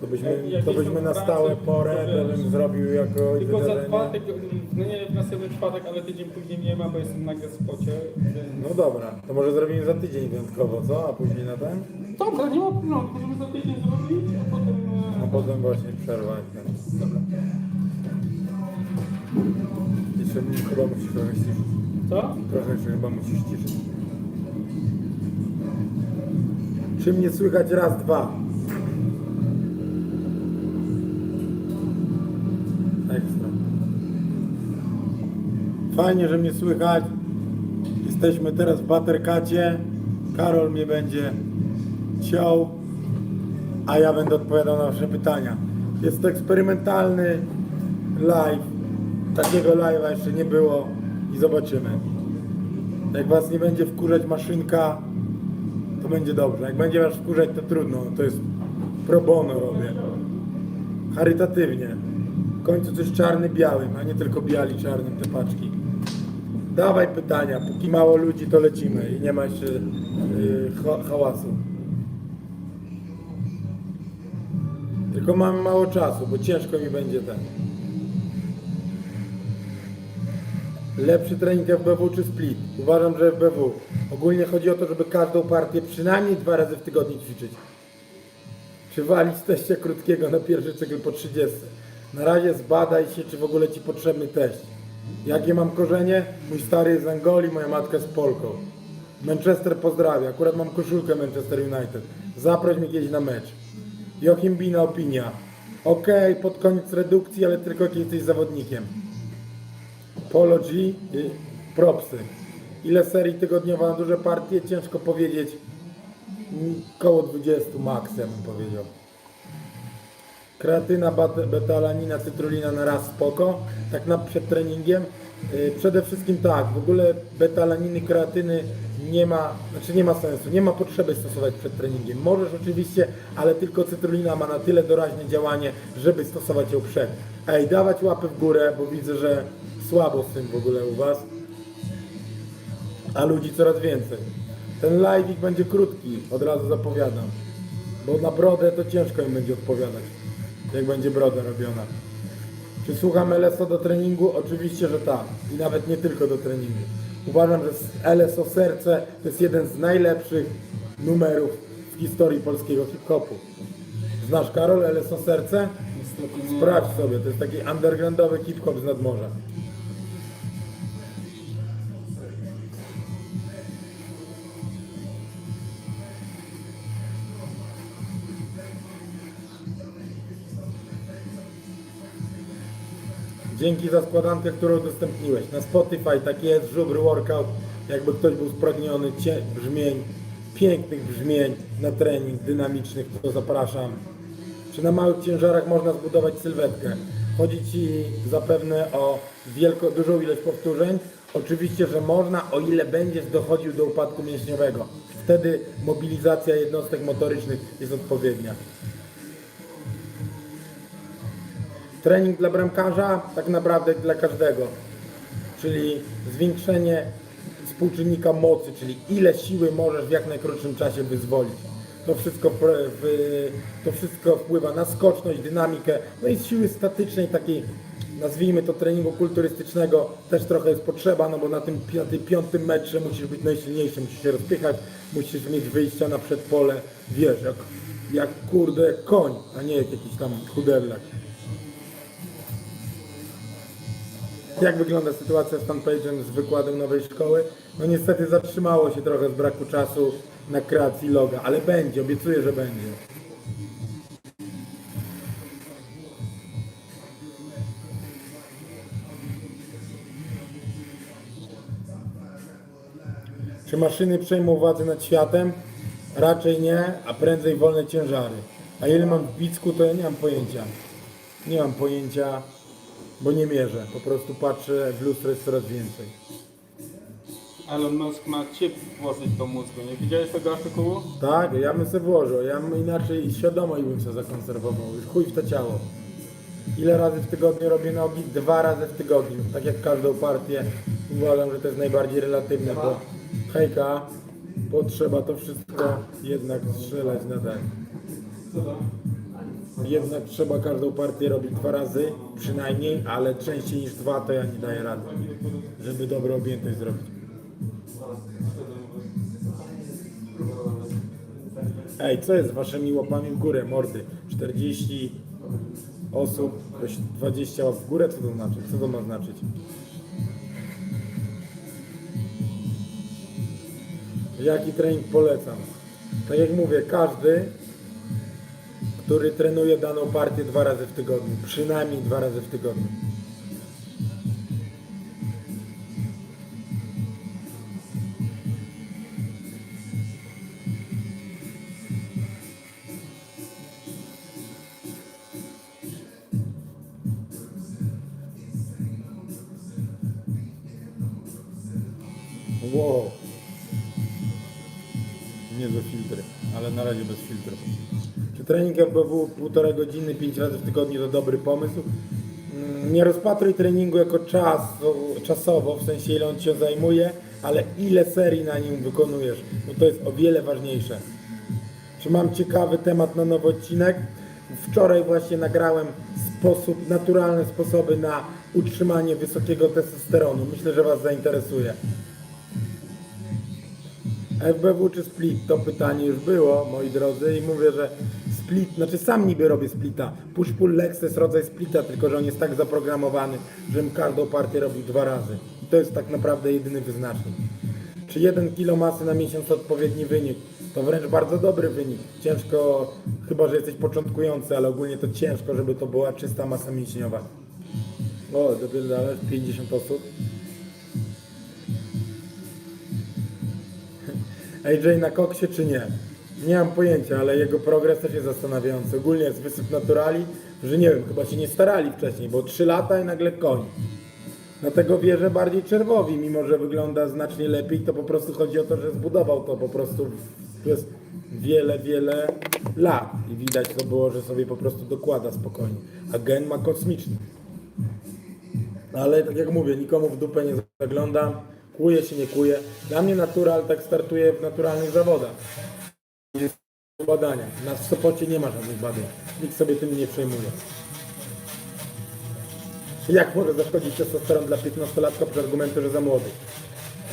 To byśmy, Jak- to jestem byśmy na w stałe porę, to wiesz, bym zrobił jako Tylko za wydarzenie. dwa, no nie w następny czwartek, ale tydzień później nie ma, bo jestem na gespocie. Więc... No dobra, to może zrobimy za tydzień wyjątkowo, co? A później na ten? Dobra, nie ma problemu, możemy za tydzień zrobić, a potem... e, A potem właśnie przerwa. i ten. Dobra. Jeszcze chyba musisz trochę ściszyć. Co? Trochę jeszcze chyba musisz ściszyć. Czy mnie słychać raz, dwa? Ekstra. Fajnie, że mnie słychać. Jesteśmy teraz w Baterkacie. Karol mnie będzie ciął, a ja będę odpowiadał na Wasze pytania. Jest to eksperymentalny live. Takiego live'a jeszcze nie było i zobaczymy. Jak Was nie będzie wkurzać maszynka, to będzie dobrze. Jak będzie Was wkurzać, to trudno. To jest pro bono robię. Charytatywnie. Końcu coś czarny białym, a nie tylko biali czarnym te paczki. Dawaj pytania, póki mało ludzi to lecimy i nie ma jeszcze yy, ha hałasu. Tylko mam mało czasu, bo ciężko mi będzie ten. Lepszy trening FBW czy split? Uważam, że FBW. Ogólnie chodzi o to, żeby każdą partię przynajmniej dwa razy w tygodniu ćwiczyć. Czy walić teście krótkiego na pierwszy cykl po 30? Na razie zbadaj się, czy w ogóle Ci potrzebny teść. Jakie mam korzenie? Mój stary jest z Angolii, moja matka z Polką. Manchester pozdrawia. Akurat mam koszulkę Manchester United. Zaproś mnie kiedyś na mecz. Joachim Bina opinia. Okej, pod koniec redukcji, ale tylko jak jesteś zawodnikiem. Polo G, y, propsy. Ile serii tygodniowo na duże partie? Ciężko powiedzieć. Koło 20 max, ja bym powiedział. Kreatyna, betalanina, cytrulina na raz spoko. Tak na przed treningiem. Y, Przede wszystkim tak, w ogóle betalaniny, kreatyny nie ma, znaczy nie ma sensu, nie ma potrzeby stosować przed treningiem. Możesz oczywiście, ale tylko cytrulina ma na tyle doraźne działanie, żeby stosować ją przed. Ej, dawać łapy w górę, bo widzę, że słabo z tym w ogóle u Was, a ludzi coraz więcej. Ten live'ik będzie krótki, od razu zapowiadam, bo na brodę to ciężko im będzie odpowiadać, jak będzie broda robiona. Czy słucham LSO do treningu? Oczywiście, że tak. I nawet nie tylko do treningu. Uważam, że LSO Serce to jest jeden z najlepszych numerów w historii polskiego hip-hopu. Znasz Karol LSO Serce? Sprawdź sobie, to jest taki undergroundowy hip-hop z nadmorza. Dzięki za składankę, którą udostępniłeś. Na Spotify taki jest żubry workout, jakby ktoś był spragniony cie- brzmień, pięknych brzmień na trening dynamicznych, to zapraszam. Czy na małych ciężarach można zbudować sylwetkę? Chodzi Ci zapewne o wielko, dużą ilość powtórzeń. Oczywiście, że można, o ile będziesz dochodził do upadku mięśniowego. Wtedy mobilizacja jednostek motorycznych jest odpowiednia. Trening dla bramkarza tak naprawdę dla każdego, czyli zwiększenie współczynnika mocy, czyli ile siły możesz w jak najkrótszym czasie wyzwolić. To wszystko, to wszystko wpływa na skoczność, dynamikę, no i z siły statycznej takiej, nazwijmy to treningu kulturystycznego, też trochę jest potrzeba, no bo na tym, na tym piątym metrze musisz być najsilniejszy, musisz się rozpychać, musisz mieć wyjścia na przedpole, wiesz, jak, jak kurde koń, a nie jak jakiś tam chuderlak. Jak wygląda sytuacja z fanpage'em z wykładem nowej szkoły? No niestety zatrzymało się trochę z braku czasu na kreacji loga, ale będzie, obiecuję, że będzie. Czy maszyny przejmą władzę nad światem? Raczej nie, a prędzej wolne ciężary. A ile mam w bicku, to ja nie mam pojęcia. Nie mam pojęcia, bo nie mierzę. Po prostu patrzę, w lustro jest coraz więcej. Elon Musk ma chip włożyć do mózgu. Nie widziałeś tego artykułu? Tak, ja bym sobie włożył, ja bym inaczej świadomo i bym sobie zakonserwował. Już chuj w to ciało. Ile razy w tygodniu robię nogi? Dwa razy w tygodniu. Tak jak każdą partię. Uważam, że to jest najbardziej relatywne, bo hejka, potrzeba to wszystko jednak strzelać na ten. Co to? Jednak trzeba każdą partię robić dwa razy, przynajmniej, ale częściej niż dwa to ja nie daję rady, żeby dobrą objętość zrobić. Ej, co jest z waszymi łapami w górę, mordy? 40 osób, weź 20 łap w górę, co to znaczy? Co to ma znaczyć? Jaki trening polecam? Tak jak mówię, każdy, który trenuje daną partię dwa razy w tygodniu, przynajmniej dwa razy w tygodniu. Wow. Nie za filtry, ale na razie bez filtrów. Trening FBW półtorej godziny, 5 razy w tygodniu to dobry pomysł? Mm, Nie rozpatruj treningu jako czas, czasowo, w sensie ile on Cię zajmuje, ale ile serii na nim wykonujesz, bo to jest o wiele ważniejsze. Czy mam ciekawy temat na nowy odcinek? Wczoraj właśnie nagrałem sposób, naturalne sposoby na utrzymanie wysokiego testosteronu. Myślę, że Was zainteresuje. FBW czy split? To pytanie już było, moi drodzy, i mówię, że split, znaczy sam niby robię splita. Push pull legs to jest rodzaj splita, tylko że on jest tak zaprogramowany, żebym każdą partię robił dwa razy. I to jest tak naprawdę jedyny wyznacznik. Czy 1 kg masy na miesiąc to odpowiedni wynik? To wręcz bardzo dobry wynik. Ciężko, chyba że jesteś początkujący, ale ogólnie to ciężko, żeby to była czysta masa mięśniowa. O, dopiero 50 osób. AJ na koksie czy nie? Nie mam pojęcia, ale jego progres też jest zastanawiający. Ogólnie jest wysyp naturali, że nie wiem, chyba się nie starali wcześniej, bo 3 lata i nagle koń. Dlatego wierzę bardziej Czerwowi, mimo że wygląda znacznie lepiej, to po prostu chodzi o to, że zbudował to po prostu przez wiele, wiele lat. I widać to było, że sobie po prostu dokłada spokojnie. A gen ma kosmiczny. Ale tak jak mówię, nikomu w dupę nie zaglądam, kłuje się, nie kłuje. Dla mnie natural tak startuje w naturalnych zawodach. Badania. Na Sopocie nie ma żadnych badań. Nikt sobie tym nie przejmuje. Jak może zaszkodzić testosteron dla 15-latka przy argumentu, że za młody?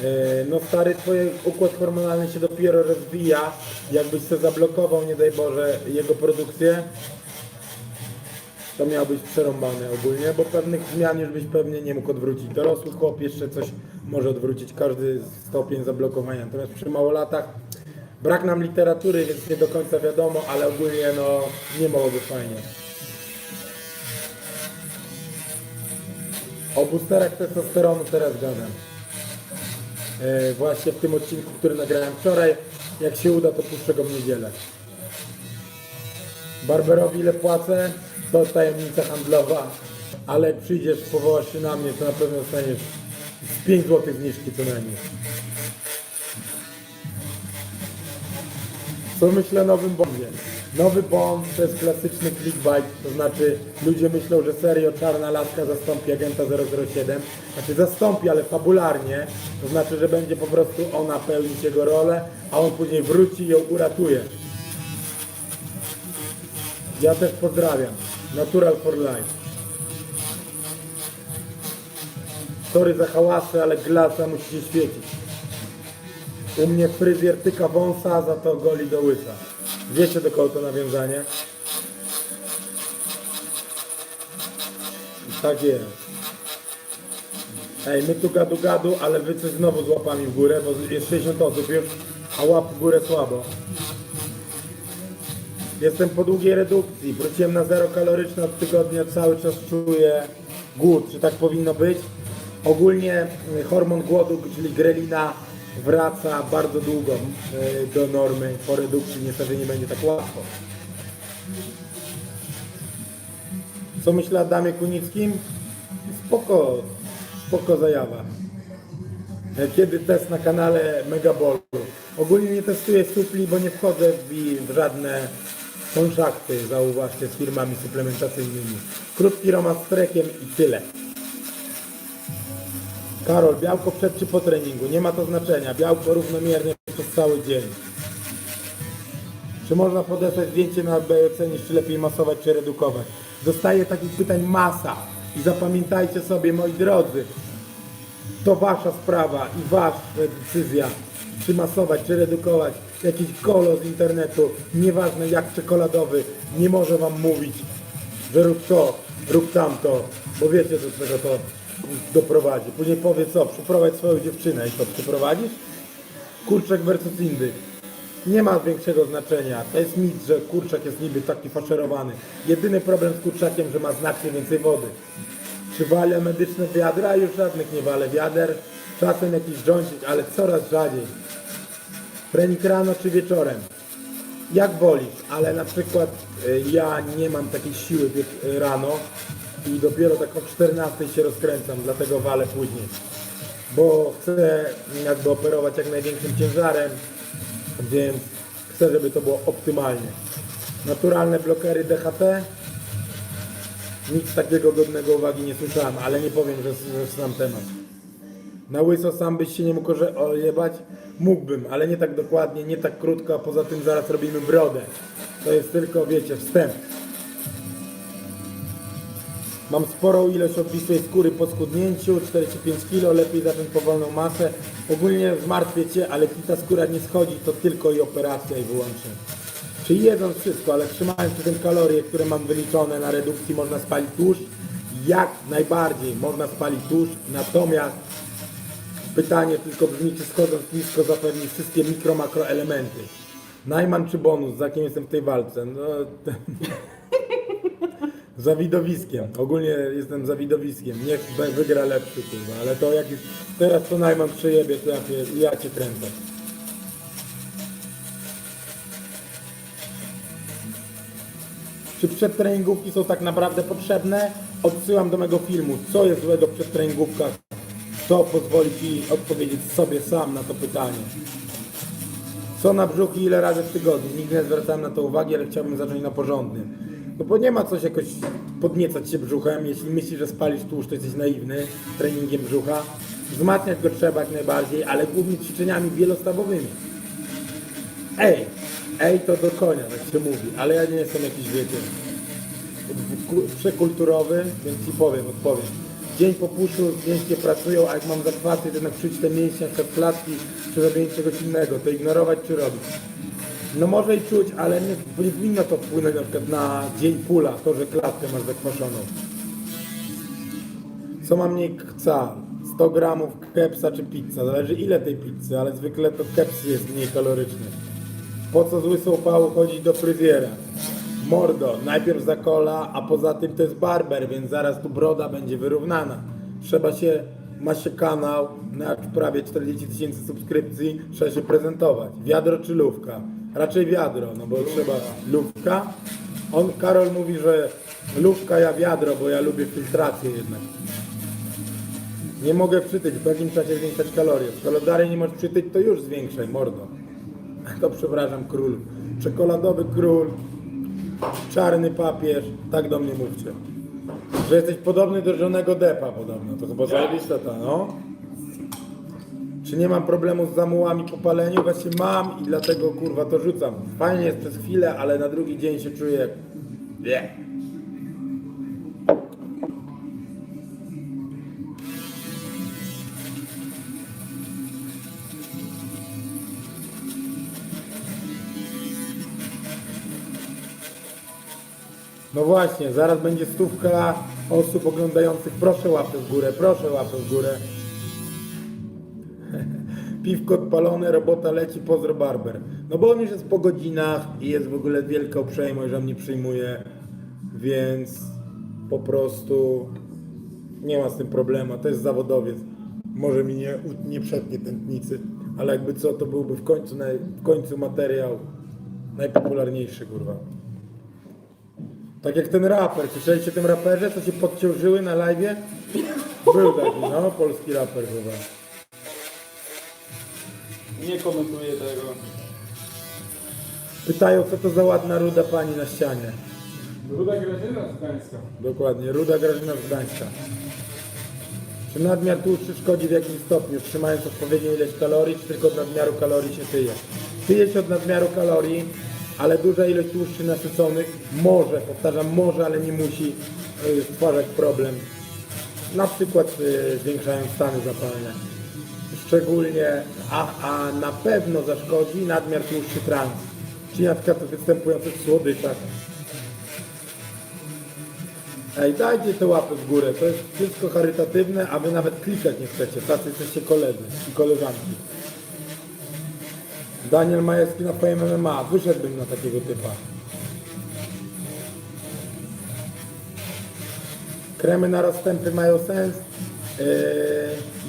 Yy, No stary, twój układ hormonalny się dopiero rozwija. Jakbyś sobie zablokował, nie daj Boże, jego produkcję, to miał być przerąbane ogólnie, bo pewnych zmian już byś pewnie nie mógł odwrócić. Dorosły chłop jeszcze coś może odwrócić, każdy stopień zablokowania. Natomiast przy małolatach brak nam literatury, więc nie do końca wiadomo, ale ogólnie no nie byłoby fajnie. O boosterach testosteronu teraz gadam. E, właśnie w tym odcinku, który nagrałem wczoraj. Jak się uda, to puszczę go w niedzielę. Barberowi ile płacę? To tajemnica handlowa. Ale jak przyjdziesz, powołasz się na mnie, to na pewno dostaniesz z 5 zł zniżki co najmniej. Co myślę o nowym Bondzie? Nowy Bond to jest klasyczny clickbait, to znaczy ludzie myślą, że serio Czarna Laska zastąpi agenta 007. Znaczy zastąpi, ale fabularnie, to znaczy, że będzie po prostu ona pełnić jego rolę, a on później wróci i ją uratuje. Ja też pozdrawiam. Natural for life. Sorry za hałasy, ale glasa musi się świecić. U mnie fryzjer tyka wąsa, za to goli do łysa. Wiecie do kogo to nawiązanie? Tak jest. Ej, my tu gadu gadu, ale wy coś znowu z łapami w górę, bo jest 60 osób już, a łap w górę słabo. Jestem po długiej redukcji. Wróciłem na zero kaloryczne od tygodnia, cały czas czuję głód. Czy tak powinno być? Ogólnie y, hormon głodu, czyli grelina, wraca bardzo długo y, do normy. Po redukcji niestety nie będzie tak łatwo. Co myślę o Adamie Kunickim? Spoko, spoko zajawa. E, Kiedy test na kanale Megabolu? Ogólnie nie testuję supli, bo nie wchodzę w, w żadne konszachty, zauważcie, z firmami suplementacyjnymi. Krótki romans z trekiem i tyle. Karol, białko przed czy po treningu? Nie ma to znaczenia. Białko równomiernie przez cały dzień. Czy można podesłać zdjęcie na BC niż czy lepiej masować czy redukować? Dostaję takich pytań masa. I zapamiętajcie sobie, moi drodzy, to wasza sprawa i wasza decyzja, czy masować, czy redukować. Jakiś kolo z internetu, nieważne jak czekoladowy, nie może wam mówić, że rób to, rób tamto, bo wiecie do czego to doprowadzi. Później powie co, przyprowadź swoją dziewczynę i to przyprowadzisz? Kurczak versus indyk. Nie ma większego znaczenia. To jest mit, że kurczak jest niby taki faszerowany. Jedyny problem z kurczakiem, że ma znacznie więcej wody. Czy wale medyczne wiadra? Już żadnych nie wale wiader. Czasem jakiś jointik, ale coraz rzadziej. Trening rano czy wieczorem? Jak wolisz, ale na przykład y, ja nie mam takiej siły wie- y, rano i dopiero tak o 14 się rozkręcam, dlatego walę później. Bo chcę jakby operować jak największym ciężarem, więc chcę, żeby to było optymalnie. Naturalne blokery DHT? Nic takiego godnego uwagi nie słyszałem, ale nie powiem, że, że znam temat. Na łyso sam byś się nie mógł ojebać? Mógłbym, ale nie tak dokładnie, nie tak krótko, a poza tym zaraz robimy brodę. To jest tylko, wiecie, wstęp. Mam sporą ilość obwisłej skóry po schudnięciu, 45 kg, lepiej zacząć powolną masę. Ogólnie zmartwię Cię, ale jeśli ta skóra nie schodzi, to tylko i operacja i wyłącznie. Czyli jedząc wszystko, ale trzymając przy tym kalorie, które mam wyliczone na redukcji, można spalić tłuszcz. Jak najbardziej można spalić tłuszcz, natomiast pytanie tylko brzmi, czy schodząc nisko zapewni wszystkie mikro, makroelementy. Najman czy bonus, za kim jestem w tej walce? No, za widowiskiem. Ogólnie jestem za widowiskiem. Niech wygra lepszy, kurwa. Ale to jak już teraz to Najman przejebie, to ja, cię- ja cię kręcę. Czy przedtreningówki są tak naprawdę potrzebne? Odsyłam do mego filmu, co jest złego w przedtreningówkach. To pozwoli Ci odpowiedzieć sobie sam na to pytanie. Co na brzuch i ile razy w tygodniu? Nigdy nie zwracałem na to uwagi, ale chciałbym zacząć na porządnym. No bo nie ma coś jakoś podniecać się brzuchem. Jeśli myślisz, że spalisz tłuszcz, to jesteś naiwny treningiem brzucha. Wzmacniać go trzeba jak najbardziej, ale głównie ćwiczeniami wielostawowymi. Ej, ej to do konia, tak się mówi, ale ja nie jestem jakiś, wiecie, ku- przekulturowy, więc Ci powiem, odpowiem. Dzień po puszu mięśnie pracują, a jak mam zakwasy, to jednak te mięśnie, jak klatki, czy robienie czegoś innego, to ignorować czy robić? No może i czuć, ale nie, powinno to wpłynąć na przykład na dzień pula, to, że klatkę masz zakwaszoną. Co ma mniej kca? 100 gramów kepsa czy pizza? Zależy ile tej pizzy, ale zwykle to keps jest mniej kaloryczny. Po co z łysą pału chodzić do fryzjera? Mordo, najpierw za kola, a poza tym to jest barber, więc zaraz tu broda będzie wyrównana. Trzeba się, ma się kanał na prawie 40 tysięcy subskrypcji, trzeba się prezentować. Wiadro czy lówka? Raczej wiadro, no bo trzeba lówka. On, Karol mówi, że lówka, ja wiadro, bo ja lubię filtrację jednak. Nie mogę przytyć, w pewnym czasie zwiększać kalorie. Skoro dalej nie możesz przytyć, to już zwiększaj, mordo. To przepraszam, król. Czekoladowy król, czarny papież, tak do mnie mówcie. Że jesteś podobny do żonego Depa podobno, to chyba zajebista ta, no. Czy nie mam problemu z zamułami po paleniu? Właśnie mam i dlatego kurwa to rzucam. Fajnie jest przez chwilę, ale na drugi dzień się czuję jak... No właśnie, zaraz będzie stówka osób oglądających. Proszę łapę w górę, proszę łapę w górę. Piwko odpalone, robota leci, pozdro barber. No bo on już jest po godzinach i jest w ogóle wielka uprzejmość, że mnie przyjmuje, więc po prostu nie ma z tym problemu. To jest zawodowiec. Może mi nie, nie przetnie tętnicy, ale jakby co, to byłby w końcu, naj, w końcu materiał najpopularniejszy, kurwa. Tak jak ten raper, słyszeliście o tym raperze, co się podciął żyły na live? Był taki, no, polski raper chyba. Nie komentuję tego. Pytają, co to za ładna ruda pani na ścianie. Ruda Grażyna z Gdańska. Dokładnie, ruda Grażyna z Gdańska. Czy nadmiar tłuszczu szkodzi w jakimś stopniu, trzymając odpowiednią ilość kalorii, czy tylko od nadmiaru kalorii się tyje? Tyje się od nadmiaru kalorii, ale duża ilość tłuszczy nasyconych może, powtarzam, może, ale nie musi y, stwarzać problem. Na przykład y, zwiększając stany zapalne. Szczególnie, a, a na pewno zaszkodzi nadmiar tłuszczy trans, czyli na przykład występujących w słodyczach. Ej, dajcie te łapy w górę, to jest wszystko charytatywne, a wy nawet klikać nie chcecie, tacy jesteście koledzy i koleżanki. Daniel Majewski na Fame MMA, wyszedłbym na takiego typa. Kremy na rozstępy mają sens. Yy,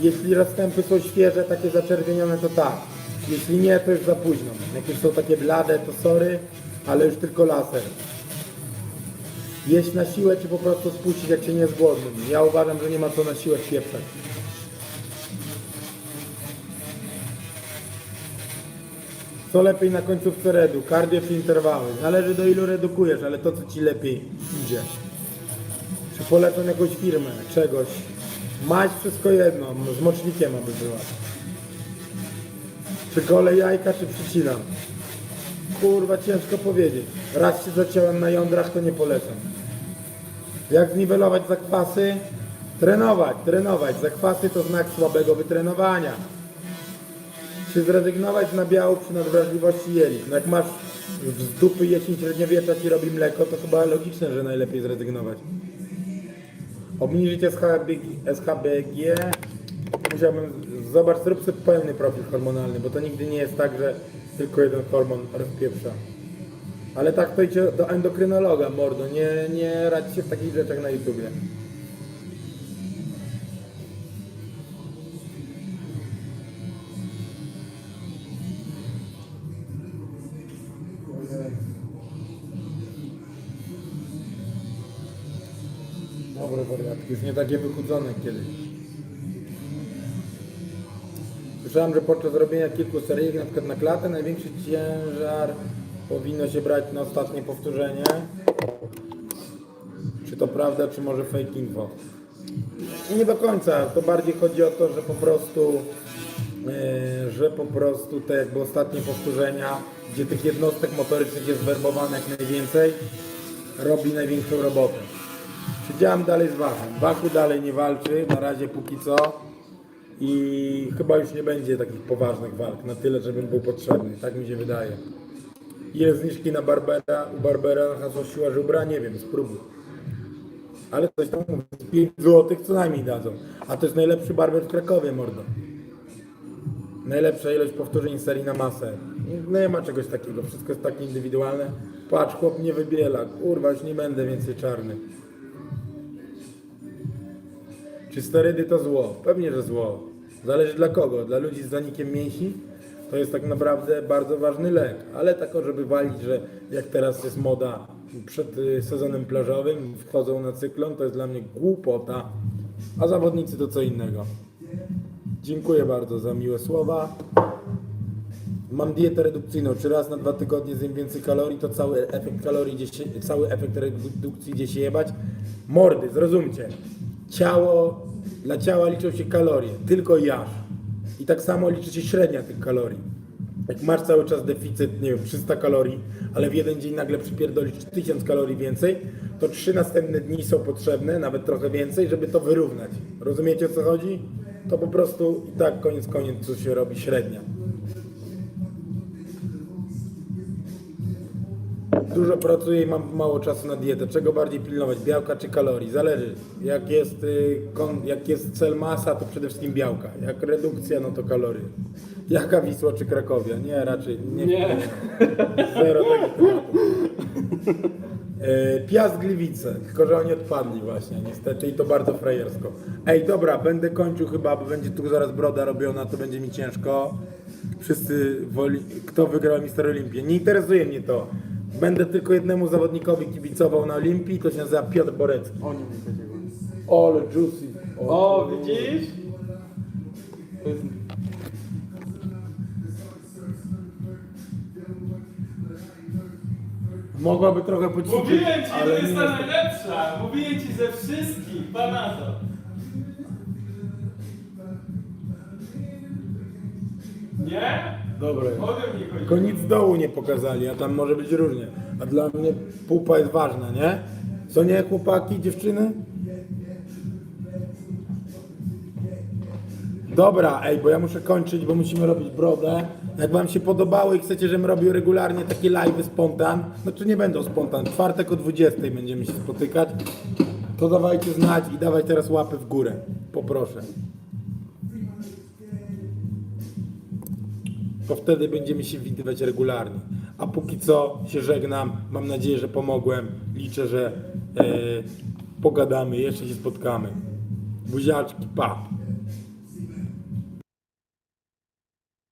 jeśli rozstępy są świeże, takie zaczerwienione, to tak. Jeśli nie, to już za późno. Jak już są takie blade, to sorry, ale już tylko laser. Jeść na siłę, czy po prostu spuścić, jak się nie jest głodnym. Ja uważam, że nie ma co na siłę pieprzać. Co lepiej na końcówce redu? Kardio czy interwały? Zależy do ilu redukujesz, ale to co ci lepiej idzie. Czy polecam jakąś firmę, czegoś? Mać wszystko jedno, z mocznikiem aby była. Czy gole jajka, czy przycinam? Kurwa, ciężko powiedzieć. Raz się zaciąłem na jądrach, to nie polecam. Jak zniwelować zakwasy? Trenować, trenować. Zakwasy to znak słabego wytrenowania. Czy zrezygnować z nabiału przy nadwrażliwości jelit? No jak masz z dupy jesień średniowiecza ci robi mleko, to chyba logiczne, że najlepiej zrezygnować. Obniżyć SHBG, SHBG. Musiałbym, zobacz, zrób sobie pełny profil hormonalny, bo to nigdy nie jest tak, że tylko jeden hormon rozpieprza. Ale tak to idźcie do endokrynologa, mordo, nie, nie radź się w takich rzeczach na YouTubie. Już nie takie wychudzone kiedyś. Słyszałem, że podczas robienia kilku seryjek, na przykład na klatę, największy ciężar powinno się brać na ostatnie powtórzenie. Czy to prawda, czy może fake info? Nie do końca. To bardziej chodzi o to, że po prostu, yy, że po prostu te jakby ostatnie powtórzenia, gdzie tych jednostek motorycznych jest werbowane jak najwięcej, robi największą robotę. Czy działam dalej z Wachem? Wachu dalej nie walczy, na razie póki co. I chyba już nie będzie takich poważnych walk, na tyle, żebym był potrzebny, tak mi się wydaje. Ile zniżki na Barbera, u Barbera na hasło siła żubra? Nie wiem, spróbuj. Ale coś tam mówię, 5 zł co najmniej dadzą. A to jest najlepszy barber w Krakowie, mordo. Najlepsza ilość powtórzeń serii na masę. No nie ma czegoś takiego, wszystko jest tak indywidualne. Patrz, chłop nie wybiela, kurwa, już nie będę więcej czarny. Czy sterydy to zło? Pewnie, że zło. Zależy dla kogo. Dla ludzi z zanikiem mięśni to jest tak naprawdę bardzo ważny lek. Ale tak, żeby walić, że jak teraz jest moda przed y, sezonem plażowym, wchodzą na cyklon, to jest dla mnie głupota. A zawodnicy to co innego. Dziękuję bardzo za miłe słowa. Mam dietę redukcyjną. Czy raz na dwa tygodnie zjem więcej kalorii, to cały efekt kalorii się, cały efekt redukcji idzie się jebać. Mordy, zrozumcie. Ciało, dla ciała liczą się kalorie, tylko jaż. I tak samo liczy się średnia tych kalorii. Jak masz cały czas deficyt, nie wiem, 300 kalorii, ale w jeden dzień nagle przypierdolisz 1000 kalorii więcej, to trzy następne dni są potrzebne, nawet trochę więcej, żeby to wyrównać. Rozumiecie o co chodzi? To po prostu i tak koniec koniec co się robi średnia. Dużo pracuję i mam mało czasu na dietę. Czego bardziej pilnować, białka czy kalorii? Zależy. Jak jest, y, kon, jak jest cel masa, to przede wszystkim białka. Jak redukcja, no to kalorie. Jaka Wisła czy Krakowia? Nie, raczej nie. Nie. Zero tego tematu. E, Piast Gliwice, tylko że oni odpadli właśnie, niestety i to bardzo frajersko. Ej, dobra, będę kończył chyba, bo będzie tu zaraz broda robiona, to będzie mi ciężko. Wszyscy woli, kto wygrał Mister Olimpię. Nie interesuje mnie to. Będę tylko jednemu zawodnikowi kibicował na Olimpii, to się nazywa Piotr Borecki. Oni mi takiego. Ole, juicy. O, widzisz? To jest... Mogłaby trochę poćwiczyć, Mówiłem ci, ale jest nie ta jest najlepsza! Mówiłem ci ze wszystkich, pan na to. Nie? Dobre. Tylko nic z dołu nie pokazali, a tam może być różnie. A dla mnie pupa jest ważna, nie? Co nie, chłopaki, dziewczyny? Dobra, ej, bo ja muszę kończyć, bo musimy robić brodę. Jak wam się podobało i chcecie, żebym robił regularnie takie live'y spontan, no to nie będą spontan. Czwartek o 20 będziemy się spotykać. To dawajcie znać i dawaj teraz łapy w górę. Poproszę. To wtedy będziemy się widywać regularnie. A póki co się żegnam. Mam nadzieję, że pomogłem. Liczę, że e, pogadamy, jeszcze się spotkamy. Buziaczki, pa!